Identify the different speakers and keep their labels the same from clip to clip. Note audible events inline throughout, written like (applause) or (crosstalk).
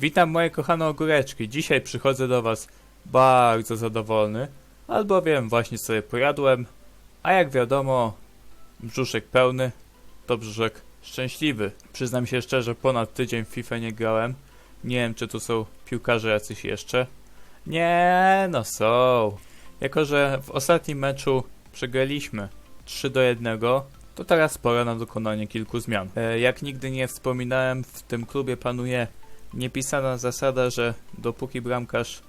Speaker 1: Witam moje kochane ogóreczki. Dzisiaj przychodzę do Was bardzo zadowolony, albowiem właśnie sobie pojadłem, a jak wiadomo, brzuszek pełny to brzuszek szczęśliwy. Przyznam się szczerze, ponad tydzień w FIFA nie grałem. Nie wiem, czy tu są piłkarze jacyś jeszcze. Nie, no są. Jako, że w ostatnim meczu przegraliśmy 3 do 1, to teraz pora na dokonanie kilku zmian. E, jak nigdy nie wspominałem, w tym klubie panuje niepisana zasada, że dopóki bramkarz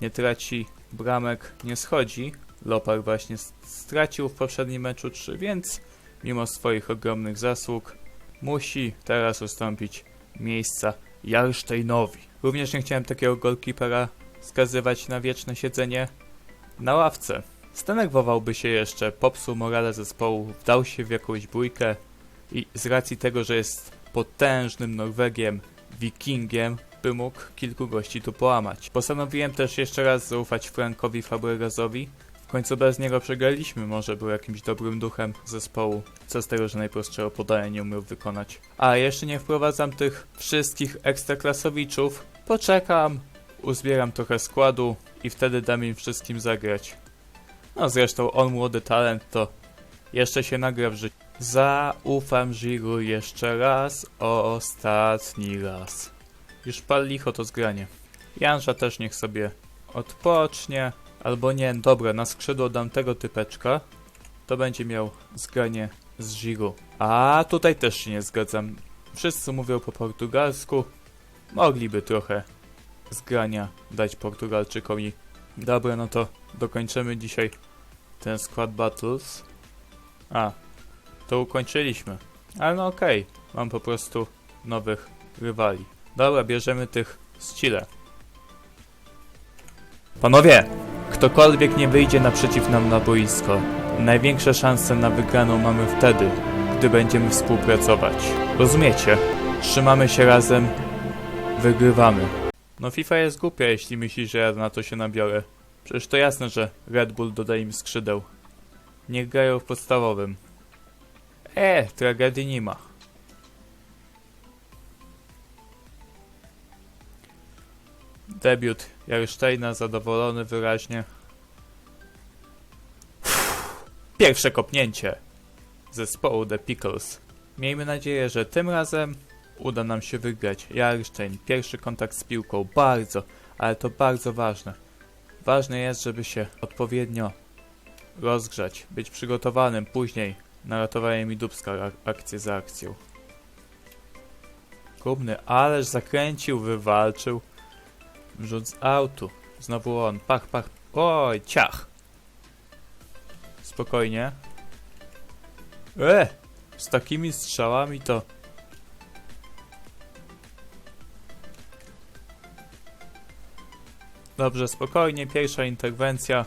Speaker 1: nie traci bramek, nie schodzi. Lopar właśnie stracił w poprzednim meczu 3, więc mimo swoich ogromnych zasług musi teraz ustąpić miejsca Jarsztejnowi. Również nie chciałem takiego golkipera skazywać na wieczne siedzenie na ławce. Zdenerwowałby się jeszcze, popsuł morale zespołu, wdał się w jakąś bójkę i z racji tego, że jest potężnym Norwegiem, wikingiem, by mógł kilku gości tu połamać. Postanowiłem też jeszcze raz zaufać Frankowi Fabregasowi. W końcu bez niego przegraliśmy, może był jakimś dobrym duchem zespołu. Co z tego, że najprostszego podania nie umiał wykonać. A jeszcze nie wprowadzam tych wszystkich ekstraklasowiczów. Poczekam, uzbieram trochę składu i wtedy dam im wszystkim zagrać. No zresztą on młody talent to jeszcze się nagra w życiu. Zaufam Żygu jeszcze raz, ostatni raz. Już pal licho to zgranie. Jansza też niech sobie odpocznie. Albo nie, dobra, na skrzydło dam tego typeczka. To będzie miał zgranie z Żygu. A tutaj też się nie zgadzam. Wszyscy mówią po portugalsku. Mogliby trochę zgrania dać Portugalczykowi. Dobra, no to dokończymy dzisiaj ten skład battles. A, to ukończyliśmy. Ale no okej, mam po prostu nowych rywali. Dobra, bierzemy tych z Chile. Panowie, ktokolwiek nie wyjdzie naprzeciw nam na boisko, największe szanse na wygraną mamy wtedy, gdy będziemy współpracować. Rozumiecie? Trzymamy się razem, wygrywamy. No FIFA jest głupia, jeśli myśli, że ja na to się nabiorę. Przecież to jasne, że Red Bull dodaje im skrzydeł. Niech grają w podstawowym. E, tragedii nie ma. Debiut Jarsztejna zadowolony wyraźnie. Pierwsze kopnięcie zespołu The Pickles. Miejmy nadzieję, że tym razem uda nam się wygrać. Jarsztejn, pierwszy kontakt z piłką, bardzo, ale to bardzo ważne. Ważne jest, żeby się odpowiednio rozgrzać, być przygotowanym później na ratowanie mi dubska ak- akcję za akcją. Gumny, ależ zakręcił, wywalczył. Rzut z autu. Znowu on. Pach, pach. Oj, ciach. Spokojnie. E! Z takimi strzałami to... Dobrze, spokojnie. Pierwsza interwencja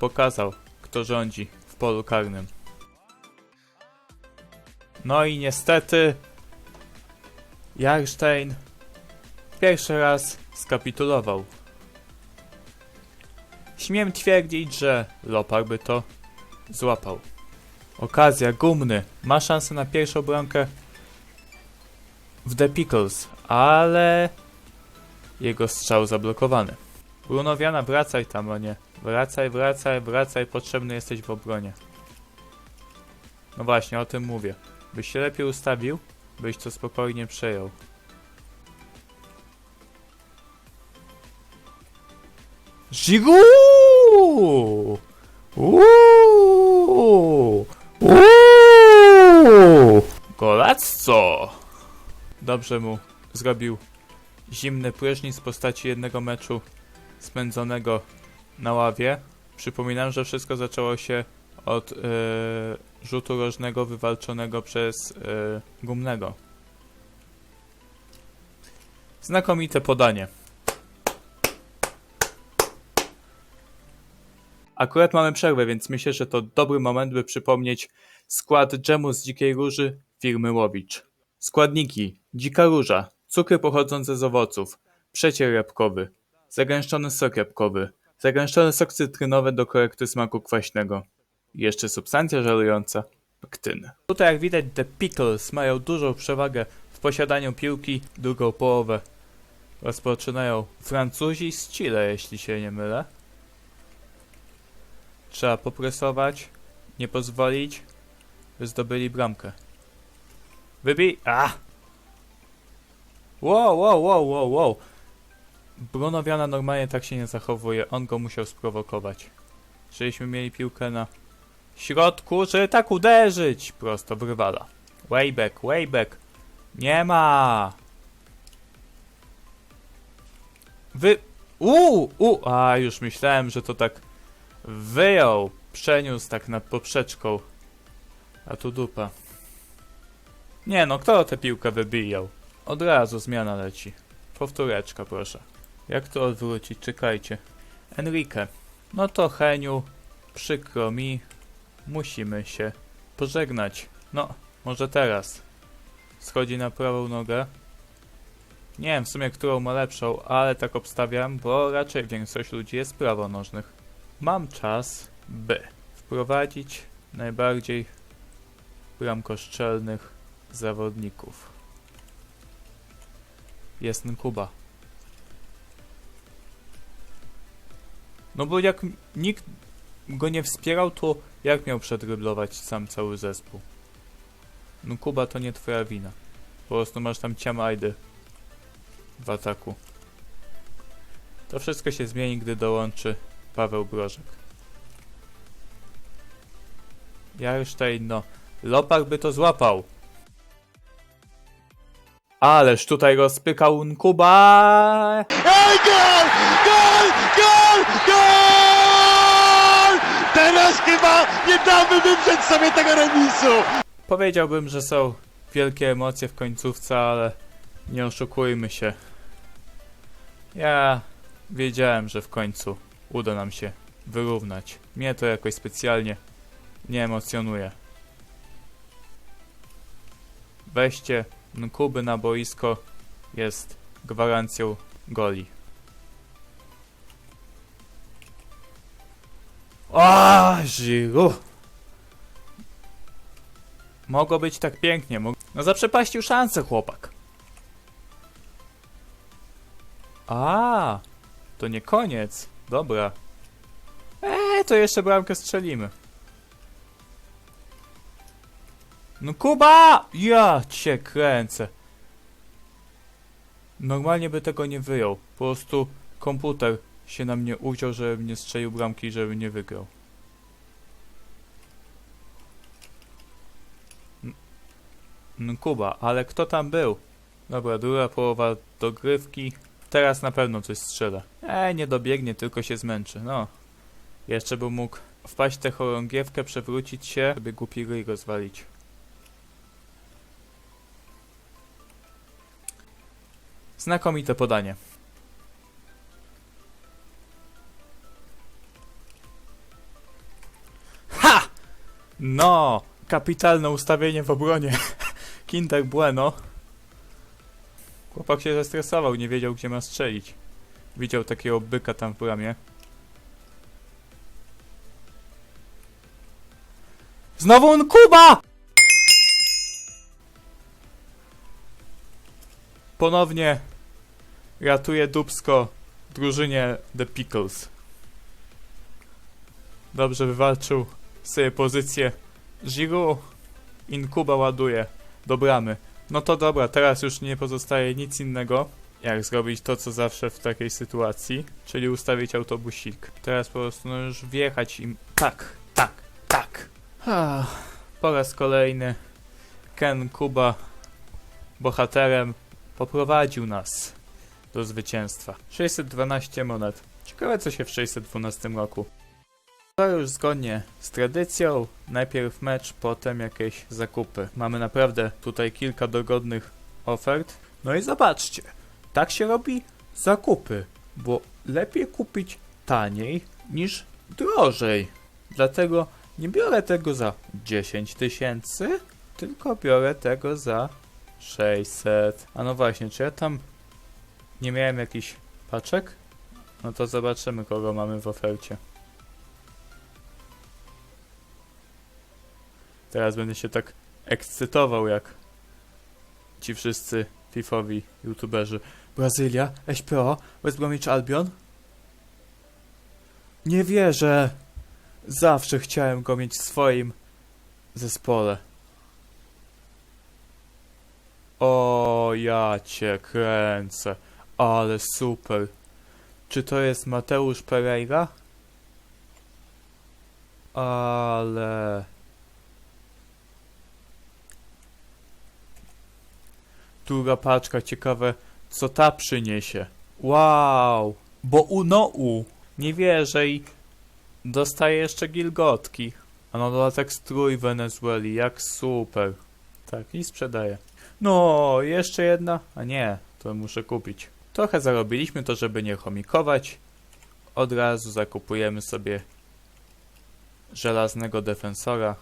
Speaker 1: pokazał, kto rządzi w polu karnym. No i niestety Jarstein pierwszy raz skapitulował. Śmiem twierdzić, że Lopar by to złapał. Okazja, gumny, ma szansę na pierwszą bramkę w The Pickles, ale jego strzał zablokowany. Bruno Viana, wracaj tam, o nie. Wracaj, wracaj, wracaj, potrzebny jesteś w obronie. No właśnie, o tym mówię. Byś się lepiej ustawił, byś to spokojnie przejął. Zigu! Uuu! Uuu! Golacco! Dobrze mu zrobił zimny prysznic w postaci jednego meczu spędzonego na ławie. Przypominam, że wszystko zaczęło się od e, rzutu rożnego wywalczonego przez e, gumnego. Znakomite podanie. Akurat mamy przerwę, więc myślę, że to dobry moment, by przypomnieć skład dżemu z dzikiej róży firmy Łowicz. Składniki: dzika róża, cukry pochodzące z owoców, przecier jabłkowy, zagęszczony sok jabłkowy, zagęszczony sok cytrynowy do korekty smaku kwaśnego. Jeszcze substancja żelująca pektyny. Tutaj jak widać The Pickles mają dużą przewagę w posiadaniu piłki, drugą połowę Rozpoczynają Francuzi z Chile, jeśli się nie mylę. Trzeba popresować, nie pozwolić, by zdobyli bramkę. Wybij! A! Wow, wow, wow, wow, wow. Bruno Viana normalnie tak się nie zachowuje. On go musiał sprowokować. Żebyśmy mieli piłkę na środku, żeby tak uderzyć prosto w rywala. Way back, way back. Nie ma! Wy... Uuu, u, a już myślałem, że to tak wyjął, przeniósł tak nad poprzeczką. A tu dupa. Nie no, kto tę piłkę wybijał? Od razu zmiana leci. Powtóreczka, proszę. Jak to odwrócić? Czekajcie. Enrique. No to Heniu, przykro mi, musimy się pożegnać. No, może teraz. Schodzi na prawą nogę. Nie wiem w sumie, którą ma lepszą, ale tak obstawiam, bo raczej większość ludzi jest prawonożnych. Mam czas, by wprowadzić najbardziej bramkoszczelnych zawodników. Jest Kuba. No bo jak nikt go nie wspierał, to jak miał przedryblować sam cały zespół? No Kuba to nie twoja wina. Po prostu masz tam ciamajdy w ataku. To wszystko się zmieni, gdy dołączy Paweł Brożek. Jarsztejn, no. Lopak by to złapał. Ależ tutaj rozpykał Nkuba.
Speaker 2: Ej, gol! Gol! Gol! Gol! Teraz chyba nie damy wywrzeć sobie tego remisu!
Speaker 1: Powiedziałbym, że są wielkie emocje w końcówce, ale nie oszukujmy się. Ja wiedziałem, że w końcu uda nam się wyrównać. Mnie to jakoś specjalnie nie emocjonuje. Wejście Nkuby na boisko jest gwarancją goli. A, Giroud! Mogło być tak pięknie. Mog... No zaprzepaścił szansę, chłopak. A, to nie koniec. Dobra. Eee, to jeszcze bramkę strzelimy. No Kuba! Ja cię kręcę. Normalnie by tego nie wyjął. Po prostu komputer się na mnie uciął, żebym nie strzelił bramki i żebym nie wygrał. Kuba, ale kto tam był? Dobra, druga połowa dogrywki. Teraz na pewno coś strzela. E, nie dobiegnie, tylko się zmęczy. No. Jeszcze by mógł wpaść tę chorągiewkę, przewrócić się, żeby głupi ryj rozwalić. Znakomite podanie. No! Kapitalne ustawienie w obronie. (laughs) Kinder Bueno. Chłopak się zestresował, nie wiedział gdzie ma strzelić. Widział takiego byka tam w bramie. Znowu on Kuba! Ponownie ratuje Dubsko drużynie The Pickles. Dobrze wywalczył sobie pozycję. Giroud Inkuba ładuje do bramy. No to dobra, teraz już nie pozostaje nic innego, jak zrobić to, co zawsze w takiej sytuacji, czyli ustawić autobusik. Teraz po prostu no już wjechać im. Tak, tak, tak. Ah, po raz kolejny Ken Kuba bohaterem poprowadził nas do zwycięstwa. 612 monet. Ciekawe co się w 612 roku. To już zgodnie z tradycją. Najpierw mecz, potem jakieś zakupy. Mamy naprawdę tutaj kilka dogodnych ofert. No i zobaczcie, tak się robi zakupy, bo lepiej kupić taniej niż drożej. Dlatego nie biorę tego za 10 tysięcy, tylko biorę tego za 600. A no właśnie, czy ja tam nie miałem jakichś paczek? No to zobaczymy, kogo mamy w ofercie. Teraz będę się tak ekscytował jak ci wszyscy fifowi youtuberzy. Brazylia, SPO, West Bromwich Albion? Nie wierzę. Zawsze chciałem go mieć w swoim zespole. O, ja cię kręcę. Ale super. Czy to jest Mateusz Pereira? Ale... Druga paczka, ciekawe co ta przyniesie. Wow! Bo UNOU! Nie wierzę i dostaję jeszcze gilgotki. A na dodatek strój Wenezueli, jak super. Tak, i sprzedaję. No, jeszcze jedna? A nie, to muszę kupić. Trochę zarobiliśmy to, żeby nie chomikować. Od razu zakupujemy sobie żelaznego defensora.